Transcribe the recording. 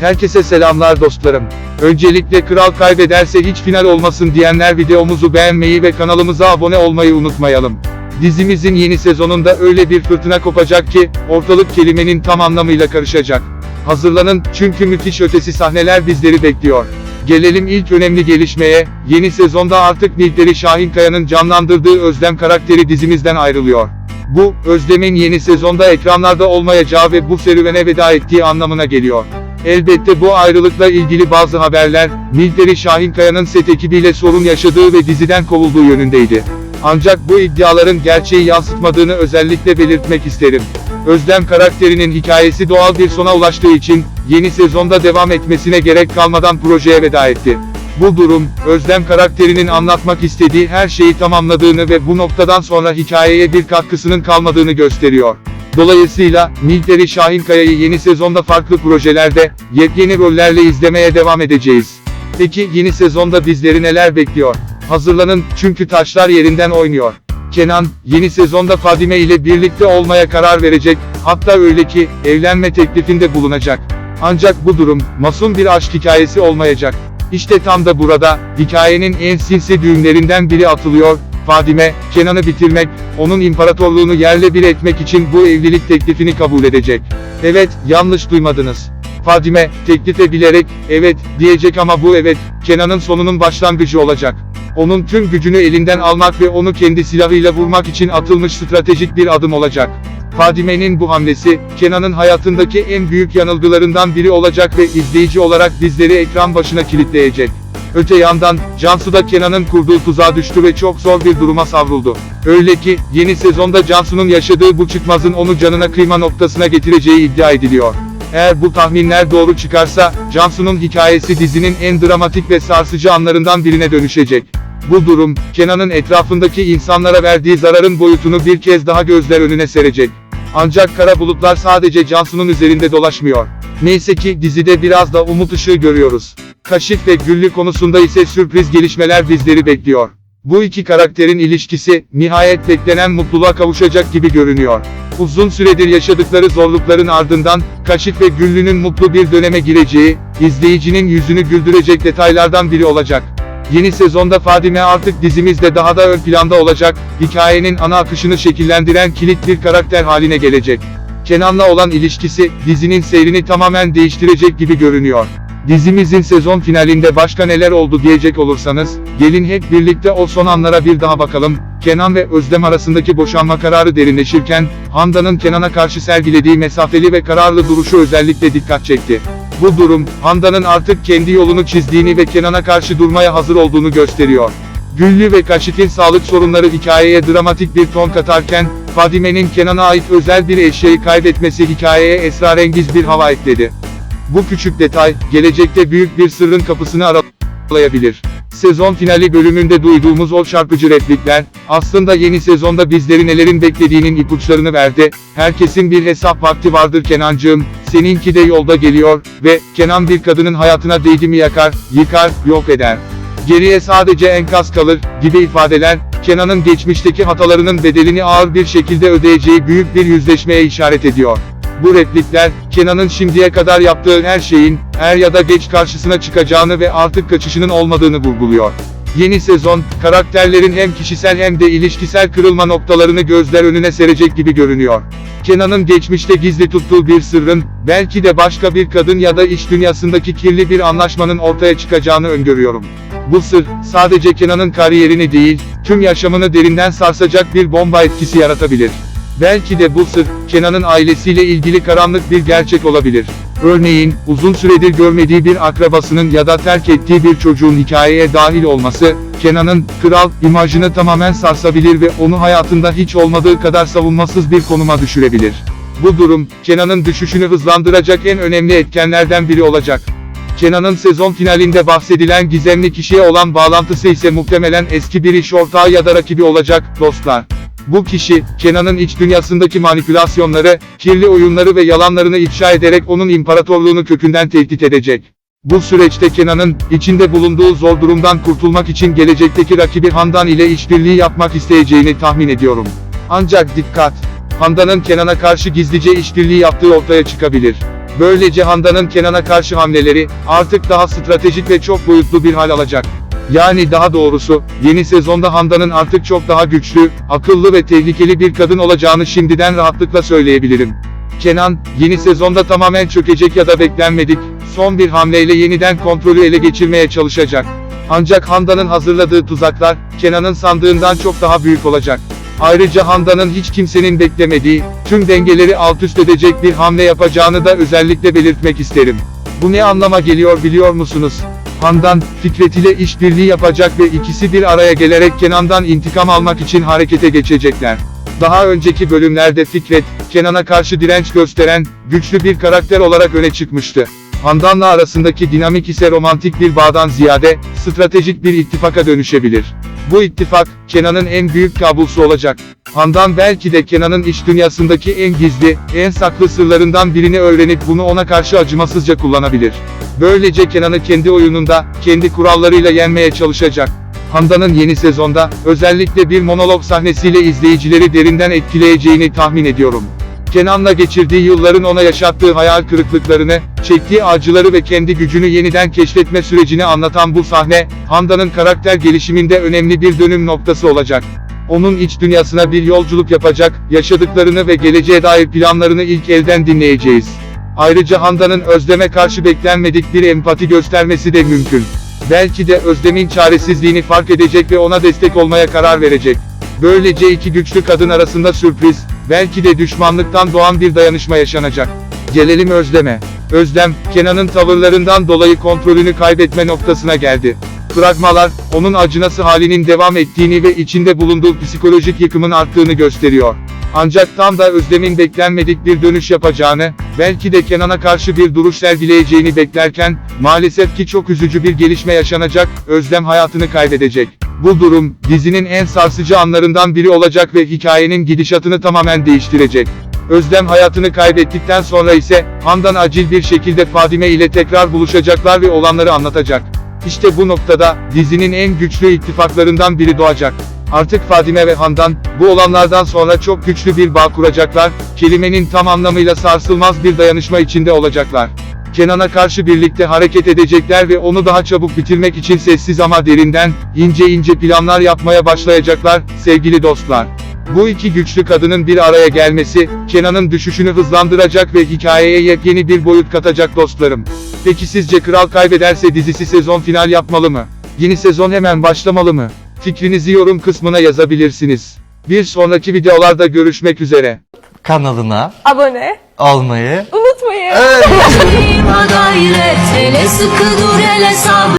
Herkese selamlar dostlarım. Öncelikle kral kaybederse hiç final olmasın diyenler videomuzu beğenmeyi ve kanalımıza abone olmayı unutmayalım. Dizimizin yeni sezonunda öyle bir fırtına kopacak ki, ortalık kelimenin tam anlamıyla karışacak. Hazırlanın, çünkü müthiş ötesi sahneler bizleri bekliyor. Gelelim ilk önemli gelişmeye, yeni sezonda artık Nilperi Şahinkaya'nın canlandırdığı Özlem karakteri dizimizden ayrılıyor. Bu, Özlem'in yeni sezonda ekranlarda olmayacağı ve bu serüvene veda ettiği anlamına geliyor. Elbette bu ayrılıkla ilgili bazı haberler, Nilperi Şahinkaya'nın set ekibiyle sorun yaşadığı ve diziden kovulduğu yönündeydi. Ancak bu iddiaların gerçeği yansıtmadığını özellikle belirtmek isterim. Özlem karakterinin hikayesi doğal bir sona ulaştığı için, yeni sezonda devam etmesine gerek kalmadan projeye veda etti. Bu durum, Özlem karakterinin anlatmak istediği her şeyi tamamladığını ve bu noktadan sonra hikayeye bir katkısının kalmadığını gösteriyor. Dolayısıyla, Nilperi Şahinkaya'yı yeni sezonda farklı projelerde, yepyeni rollerle izlemeye devam edeceğiz. Peki yeni sezonda bizleri neler bekliyor? Hazırlanın, çünkü taşlar yerinden oynuyor. Kenan, yeni sezonda Fadime ile birlikte olmaya karar verecek, hatta öyle ki, evlenme teklifinde bulunacak. Ancak bu durum, masum bir aşk hikayesi olmayacak. İşte tam da burada, hikayenin en sinsi düğümlerinden biri atılıyor, Fadime, Kenan'ı bitirmek, onun imparatorluğunu yerle bir etmek için bu evlilik teklifini kabul edecek. Evet, yanlış duymadınız. Fadime, teklife bilerek, evet, diyecek ama bu evet, Kenan'ın sonunun başlangıcı olacak. Onun tüm gücünü elinden almak ve onu kendi silahıyla vurmak için atılmış stratejik bir adım olacak. Fadime'nin bu hamlesi, Kenan'ın hayatındaki en büyük yanılgılarından biri olacak ve izleyici olarak bizleri ekran başına kilitleyecek. Öte yandan, Cansu da Kenan'ın kurduğu tuzağa düştü ve çok zor bir duruma savruldu. Öyle ki, yeni sezonda Cansu'nun yaşadığı bu çıkmazın onu canına kıyma noktasına getireceği iddia ediliyor. Eğer bu tahminler doğru çıkarsa, Cansu'nun hikayesi dizinin en dramatik ve sarsıcı anlarından birine dönüşecek. Bu durum, Kenan'ın etrafındaki insanlara verdiği zararın boyutunu bir kez daha gözler önüne serecek. Ancak kara bulutlar sadece Cansu'nun üzerinde dolaşmıyor. Neyse ki dizide biraz da umut ışığı görüyoruz. Kaşif ve Güllü konusunda ise sürpriz gelişmeler bizleri bekliyor. Bu iki karakterin ilişkisi, nihayet beklenen mutluluğa kavuşacak gibi görünüyor. Uzun süredir yaşadıkları zorlukların ardından, Kaşif ve Güllü'nün mutlu bir döneme gireceği, izleyicinin yüzünü güldürecek detaylardan biri olacak. Yeni sezonda Fadime artık dizimizde daha da ön planda olacak, hikayenin ana akışını şekillendiren kilit bir karakter haline gelecek. Kenan'la olan ilişkisi, dizinin seyrini tamamen değiştirecek gibi görünüyor. Dizimizin sezon finalinde başka neler oldu diyecek olursanız, gelin hep birlikte o son anlara bir daha bakalım. Kenan ve Özlem arasındaki boşanma kararı derinleşirken, Handan'ın Kenan'a karşı sergilediği mesafeli ve kararlı duruşu özellikle dikkat çekti. Bu durum, Handan'ın artık kendi yolunu çizdiğini ve Kenan'a karşı durmaya hazır olduğunu gösteriyor. Güllü ve Kaşif'in sağlık sorunları hikayeye dramatik bir ton katarken, Fadime'nin Kenan'a ait özel bir eşyayı kaybetmesi hikayeye esrarengiz bir hava ekledi. Bu küçük detay, gelecekte büyük bir sırrın kapısını aralayabilir. Sezon finali bölümünde duyduğumuz o çarpıcı replikler, aslında yeni sezonda bizleri nelerin beklediğinin ipuçlarını verdi. Herkesin bir hesap vakti vardır Kenancığım, seninki de yolda geliyor ve Kenan bir kadının hayatına değdi mi yakar, yıkar, yok eder. Geriye sadece enkaz kalır, gibi ifadeler, Kenan'ın geçmişteki hatalarının bedelini ağır bir şekilde ödeyeceği büyük bir yüzleşmeye işaret ediyor. Bu replikler, Kenan'ın şimdiye kadar yaptığı her şeyin, er ya da geç karşısına çıkacağını ve artık kaçışının olmadığını vurguluyor. Yeni sezon, karakterlerin hem kişisel hem de ilişkisel kırılma noktalarını gözler önüne serecek gibi görünüyor. Kenan'ın geçmişte gizli tuttuğu bir sırrın, belki de başka bir kadın ya da iş dünyasındaki kirli bir anlaşmanın ortaya çıkacağını öngörüyorum. Bu sır, sadece Kenan'ın kariyerini değil, tüm yaşamını derinden sarsacak bir bomba etkisi yaratabilir. Belki de bu sır, Kenan'ın ailesiyle ilgili karanlık bir gerçek olabilir. Örneğin, uzun süredir görmediği bir akrabasının ya da terk ettiği bir çocuğun hikayeye dahil olması, Kenan'ın, kral, imajını tamamen sarsabilir ve onu hayatında hiç olmadığı kadar savunmasız bir konuma düşürebilir. Bu durum, Kenan'ın düşüşünü hızlandıracak en önemli etkenlerden biri olacak. Kenan'ın sezon finalinde bahsedilen gizemli kişiye olan bağlantısı ise muhtemelen eski bir iş ortağı ya da rakibi olacak, dostlar. Bu kişi, Kenan'ın iç dünyasındaki manipülasyonları, kirli oyunları ve yalanlarını ifşa ederek onun imparatorluğunu kökünden tehdit edecek. Bu süreçte Kenan'ın, içinde bulunduğu zor durumdan kurtulmak için gelecekteki rakibi Handan ile işbirliği yapmak isteyeceğini tahmin ediyorum. Ancak dikkat! Handan'ın Kenan'a karşı gizlice işbirliği yaptığı ortaya çıkabilir. Böylece Handan'ın Kenan'a karşı hamleleri, artık daha stratejik ve çok boyutlu bir hal alacak. Yani daha doğrusu, yeni sezonda Handan'ın artık çok daha güçlü, akıllı ve tehlikeli bir kadın olacağını şimdiden rahatlıkla söyleyebilirim. Kenan, yeni sezonda tamamen çökecek ya da beklenmedik, son bir hamleyle yeniden kontrolü ele geçirmeye çalışacak. Ancak Handan'ın hazırladığı tuzaklar, Kenan'ın sandığından çok daha büyük olacak. Ayrıca Handan'ın hiç kimsenin beklemediği, tüm dengeleri alt üst edecek bir hamle yapacağını da özellikle belirtmek isterim. Bu ne anlama geliyor biliyor musunuz? Handan, Fikret ile işbirliği yapacak ve ikisi bir araya gelerek Kenan'dan intikam almak için harekete geçecekler. Daha önceki bölümlerde Fikret, Kenan'a karşı direnç gösteren, güçlü bir karakter olarak öne çıkmıştı. Handan'la arasındaki dinamik ise romantik bir bağdan ziyade, stratejik bir ittifaka dönüşebilir. Bu ittifak, Kenan'ın en büyük kabusu olacak. Handan belki de Kenan'ın iç dünyasındaki en gizli, en saklı sırlarından birini öğrenip bunu ona karşı acımasızca kullanabilir. Böylece Kenan'ı kendi oyununda, kendi kurallarıyla yenmeye çalışacak. Handan'ın yeni sezonda, özellikle bir monolog sahnesiyle izleyicileri derinden etkileyeceğini tahmin ediyorum. Kenan'la geçirdiği yılların ona yaşattığı hayal kırıklıklarını, çektiği acıları ve kendi gücünü yeniden keşfetme sürecini anlatan bu sahne, Handan'ın karakter gelişiminde önemli bir dönüm noktası olacak. Onun iç dünyasına bir yolculuk yapacak, yaşadıklarını ve geleceğe dair planlarını ilk elden dinleyeceğiz. Ayrıca Handan'ın Özlem'e karşı beklenmedik bir empati göstermesi de mümkün. Belki de Özlem'in çaresizliğini fark edecek ve ona destek olmaya karar verecek. Böylece iki güçlü kadın arasında sürpriz, belki de düşmanlıktan doğan bir dayanışma yaşanacak. Gelelim Özlem'e. Özlem, Kenan'ın tavırlarından dolayı kontrolünü kaybetme noktasına geldi. Fragmalar, onun acınası halinin devam ettiğini ve içinde bulunduğu psikolojik yıkımın arttığını gösteriyor. Ancak tam da Özlem'in beklenmedik bir dönüş yapacağını, belki de Kenan'a karşı bir duruş sergileyeceğini beklerken, maalesef ki çok üzücü bir gelişme yaşanacak, Özlem hayatını kaybedecek. Bu durum, dizinin en sarsıcı anlarından biri olacak ve hikayenin gidişatını tamamen değiştirecek. Özlem hayatını kaybettikten sonra ise, Handan acil bir şekilde Fadime ile tekrar buluşacaklar ve olanları anlatacak. İşte bu noktada, dizinin en güçlü ittifaklarından biri doğacak. Artık Fadime ve Handan, bu olanlardan sonra çok güçlü bir bağ kuracaklar, kelimenin tam anlamıyla sarsılmaz bir dayanışma içinde olacaklar. Kenan'a karşı birlikte hareket edecekler ve onu daha çabuk bitirmek için sessiz ama derinden, ince ince planlar yapmaya başlayacaklar, sevgili dostlar. Bu iki güçlü kadının bir araya gelmesi, Kenan'ın düşüşünü hızlandıracak ve hikayeye yepyeni bir boyut katacak dostlarım. Peki sizce Kral Kaybederse dizisi sezon final yapmalı mı? Yeni sezon hemen başlamalı mı? Fikrinizi yorum kısmına yazabilirsiniz. Bir sonraki videolarda görüşmek üzere. kanalına Abone olmayı unutmayın. Evet. gayret Hele sıkı dur hele sabır